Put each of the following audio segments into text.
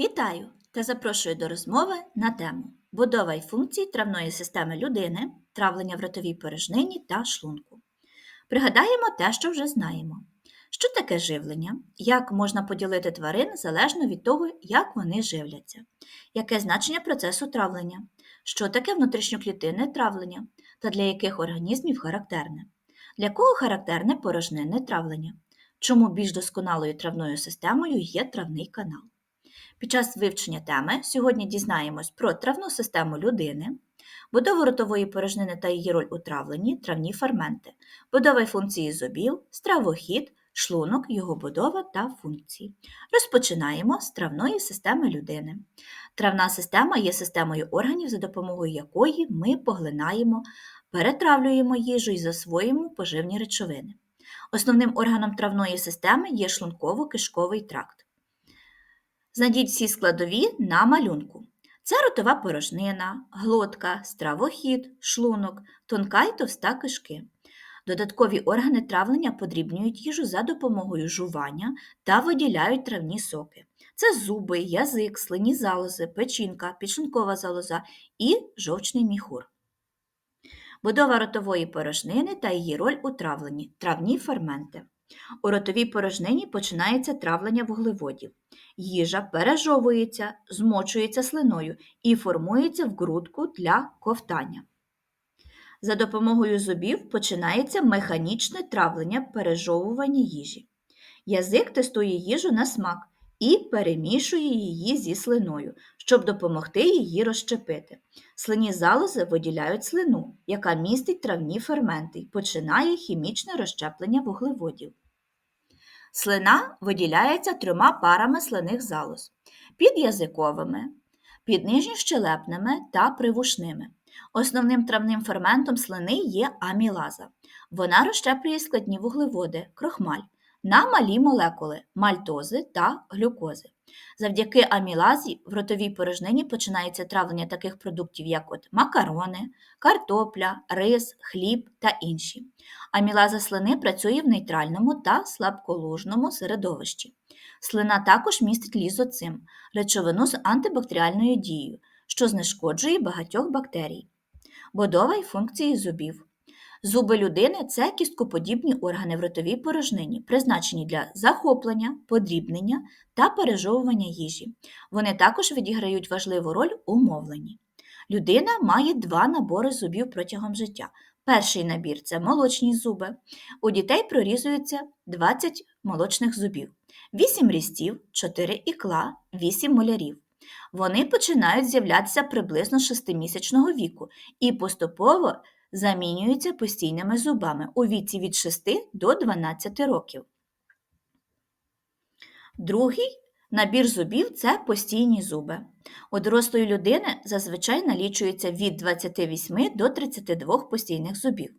Вітаю та запрошую до розмови на тему будова й функції травної системи людини, травлення в ротовій порожнині та шлунку. Пригадаємо те, що вже знаємо. Що таке живлення? Як можна поділити тварин залежно від того, як вони живляться? Яке значення процесу травлення? Що таке внутрішньоклітинне травлення та для яких організмів характерне? Для кого характерне порожнинне травлення? Чому більш досконалою травною системою є травний канал? Під час вивчення теми сьогодні дізнаємось про травну систему людини, будову ротової порожнини та її роль у травленні, травні ферменти, будова функції зубів, стравохід, шлунок, його будова та функції. Розпочинаємо з травної системи людини. Травна система є системою органів, за допомогою якої ми поглинаємо, перетравлюємо їжу і засвоюємо поживні речовини. Основним органом травної системи є шлунково-кишковий тракт. Знайдіть всі складові на малюнку. Це ротова порожнина, глотка, стравохід, шлунок, тонка й товста кишки. Додаткові органи травлення подрібнюють їжу за допомогою жування та виділяють травні соки. Це зуби, язик, слинні залози, печінка, підшлункова залоза і жовчний міхур. Будова ротової порожнини та її роль у травленні травні ферменти. У ротовій порожнині починається травлення вуглеводів. Їжа пережовується, змочується слиною і формується в грудку для ковтання. За допомогою зубів починається механічне травлення пережовування їжі. Язик тестує їжу на смак і перемішує її зі слиною, щоб допомогти її розщепити. Слинні залози виділяють слину, яка містить травні ферменти і починає хімічне розщеплення вуглеводів. Слина виділяється трьома парами слиних залоз підязиковими, піднижньощелепними та привушними. Основним травним ферментом слини є амілаза. Вона розщеплює складні вуглеводи, крохмаль на малі молекули мальтози та глюкози. Завдяки амілазі в ротовій порожнині починається травлення таких продуктів, як от макарони, картопля, рис, хліб та інші. Амілаза слини працює в нейтральному та слабколужному середовищі. Слина також містить лізоцим, речовину з антибактеріальною дією, що знешкоджує багатьох бактерій. Будова й функції зубів. Зуби людини це кісткоподібні органи в ротовій порожнині, призначені для захоплення, подрібнення та пережовування їжі. Вони також відіграють важливу роль у мовленні. Людина має два набори зубів протягом життя. Перший набір це молочні зуби. У дітей прорізується 20 молочних зубів, 8 рістів, 4 ікла, 8 молярів. Вони починають з'являтися приблизно 6-місячного віку і поступово замінюються постійними зубами у віці від 6 до 12 років. Другий набір зубів це постійні зуби. У дорослої людини зазвичай налічується від 28 до 32 постійних зубів.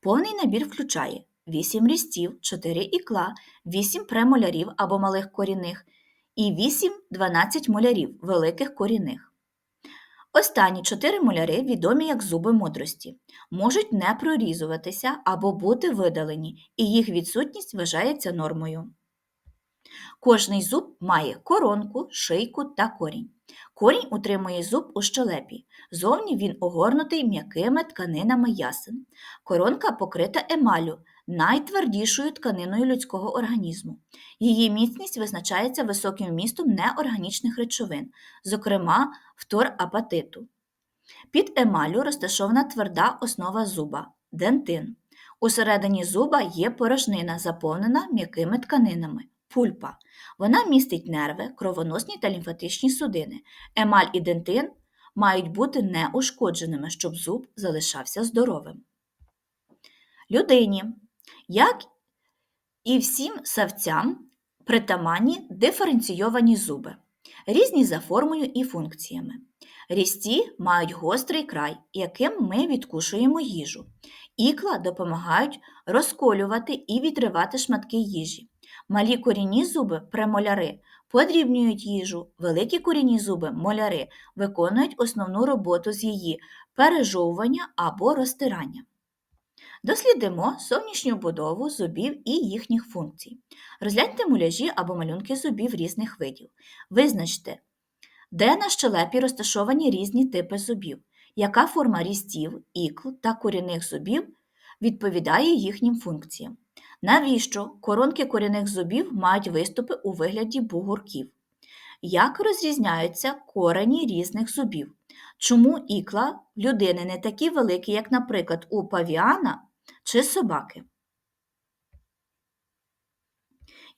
Повний набір включає 8 рістів, 4 ікла, 8 премолярів або малих корінних і 8-12 молярів великих корінних. Останні чотири моляри, відомі як зуби мудрості, можуть не прорізуватися або бути видалені, і їх відсутність вважається нормою. Кожний зуб має коронку, шийку та корінь. Корінь утримує зуб у щелепі. Зовні він огорнутий м'якими тканинами ясен. Коронка покрита емалю, найтвердішою тканиною людського організму. Її міцність визначається високим вмістом неорганічних речовин, зокрема фторапатиту. Під емалю розташована тверда основа зуба дентин. Усередині зуба є порожнина, заповнена м'якими тканинами пульпа. Вона містить нерви, кровоносні та лімфатичні судини. Емаль і дентин мають бути неушкодженими, щоб зуб залишався здоровим. Людині, як і всім савцям, притаманні диференційовані зуби, різні за формою і функціями. Різці мають гострий край, яким ми відкушуємо їжу. Ікла допомагають розколювати і відривати шматки їжі. Малі корінні зуби премоляри подрібнюють їжу, великі корінні зуби моляри виконують основну роботу з її пережовування або розтирання. Дослідимо зовнішню будову зубів і їхніх функцій. Розгляньте муляжі або малюнки зубів різних видів. Визначте Де на щелепі розташовані різні типи зубів, яка форма рістів, ікл та корінних зубів відповідає їхнім функціям. Навіщо коронки корінних зубів мають виступи у вигляді бугорків? Як розрізняються корені різних зубів? Чому ікла людини не такі великі, як, наприклад, у павіана чи собаки?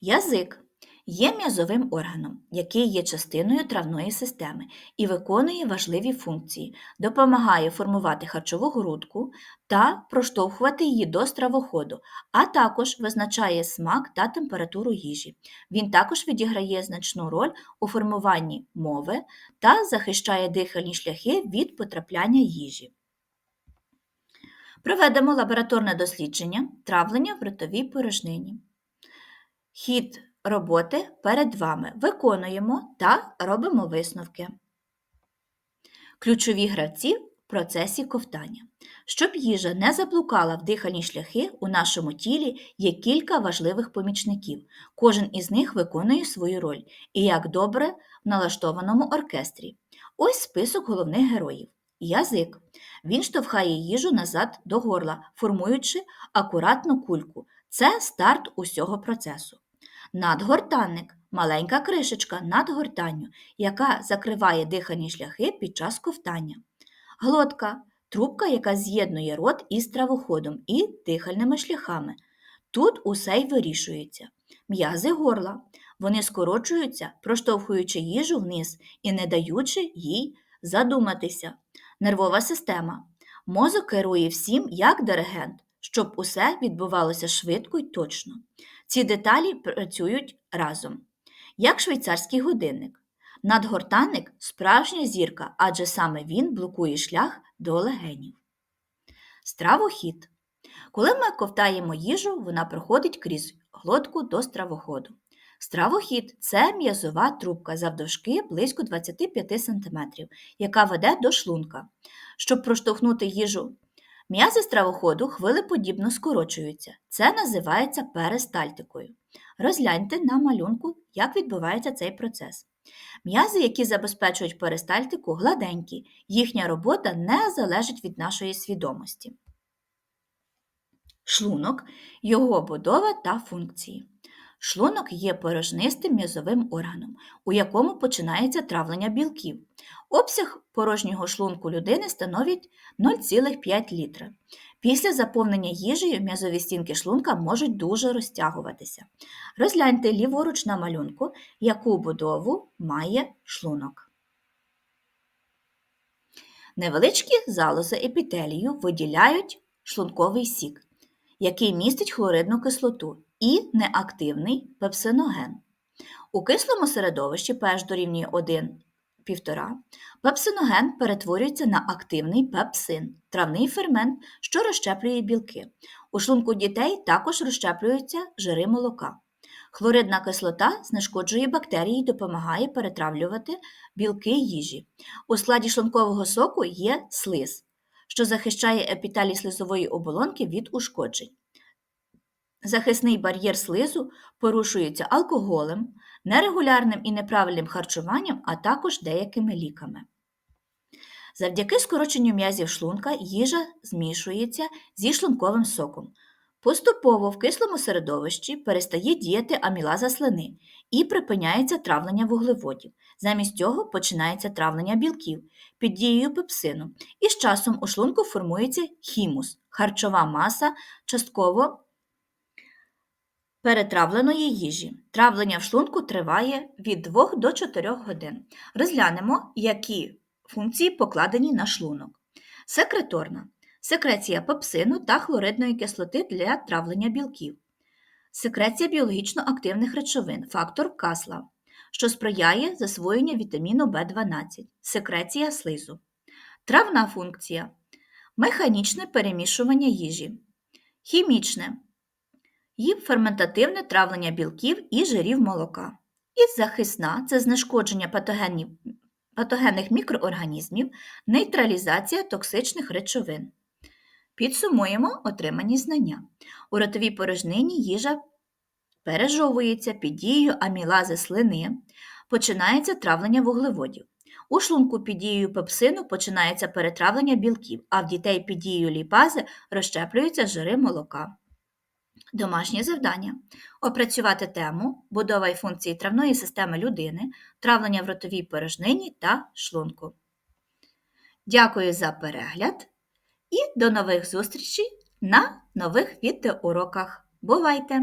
Язик є м'язовим органом, який є частиною травної системи і виконує важливі функції, допомагає формувати харчову грудку та проштовхувати її до стравоходу, а також визначає смак та температуру їжі. Він також відіграє значну роль у формуванні мови та захищає дихальні шляхи від потрапляння їжі. Проведемо лабораторне дослідження травлення в ротовій порожнині. Хід роботи перед вами виконуємо та робимо висновки. Ключові гравці в процесі ковтання. Щоб їжа не заблукала в дихальні шляхи, у нашому тілі є кілька важливих помічників. Кожен із них виконує свою роль і як добре в налаштованому оркестрі. Ось список головних героїв. Язик. Він штовхає їжу назад до горла, формуючи акуратну кульку. Це старт усього процесу. Надгортанник маленька кришечка над гортанню, яка закриває дихальні шляхи під час ковтання. Глотка трубка, яка з'єднує рот із травоходом і дихальними шляхами. Тут усе й вирішується. М'язи горла. Вони скорочуються, проштовхуючи їжу вниз і не даючи їй задуматися. Нервова система. Мозок керує всім як диригент, щоб усе відбувалося швидко й точно. Ці деталі працюють разом. Як швейцарський годинник. Надгортанник справжня зірка, адже саме він блокує шлях до легенів. Стравохід. Коли ми ковтаємо їжу, вона проходить крізь глотку до стравоходу. Стравохід це м'язова трубка завдовжки близько 25 см, яка веде до шлунка. Щоб проштовхнути їжу М'язи стравоходу хвилеподібно скорочуються. Це називається перистальтикою. Розгляньте на малюнку, як відбувається цей процес. М'язи, які забезпечують перистальтику, гладенькі, їхня робота не залежить від нашої свідомості. Шлунок його будова та функції. Шлунок є порожнистим м'язовим органом, у якому починається травлення білків. Обсяг порожнього шлунку людини становить 0,5 літра. Після заповнення їжею м'язові стінки шлунка можуть дуже розтягуватися. Розгляньте ліворуч на малюнку, яку будову має шлунок. Невеличкі залози епітелію виділяють шлунковий сік, який містить хлоридну кислоту і неактивний пепсиноген. У кислому середовищі pH дорівнює 1,5, пепсиноген перетворюється на активний пепсин, травний фермент, що розщеплює білки. У шлунку дітей також розщеплюються жири молока. Хлоридна кислота знешкоджує бактерії і допомагає перетравлювати білки їжі. У складі шлункового соку є слиз, що захищає епітелій слизової оболонки від ушкоджень. Захисний бар'єр слизу порушується алкоголем, нерегулярним і неправильним харчуванням, а також деякими ліками. Завдяки скороченню м'язів шлунка їжа змішується зі шлунковим соком. Поступово в кислому середовищі перестає діяти амілаза слини і припиняється травлення вуглеводів. Замість цього починається травлення білків під дією пепсину, і з часом у шлунку формується хімус, харчова маса, частково перетравленої їжі. Травлення в шлунку триває від 2 до 4 годин. Розглянемо, які функції покладені на шлунок. Секреторна секреція пепсину та хлоридної кислоти для травлення білків. Секреція біологічно активних речовин, фактор касла, що сприяє засвоєнню вітаміну В12, секреція слизу. Травна функція механічне перемішування їжі. Хімічне і ферментативне травлення білків і жирів молока. І захисна це знешкодження патогенів, патогенних мікроорганізмів, нейтралізація токсичних речовин. Підсумуємо отримані знання. У ротовій порожнині їжа пережовується під дією амілази слини, починається травлення вуглеводів. У шлунку під дією пепсину починається перетравлення білків, а в дітей під дією ліпази розщеплюються жири молока. Домашнє завдання опрацювати тему будова і функції травної системи людини, травлення в ротовій порожнині та шлунку. Дякую за перегляд і до нових зустрічей на нових відеоуроках. Бувайте!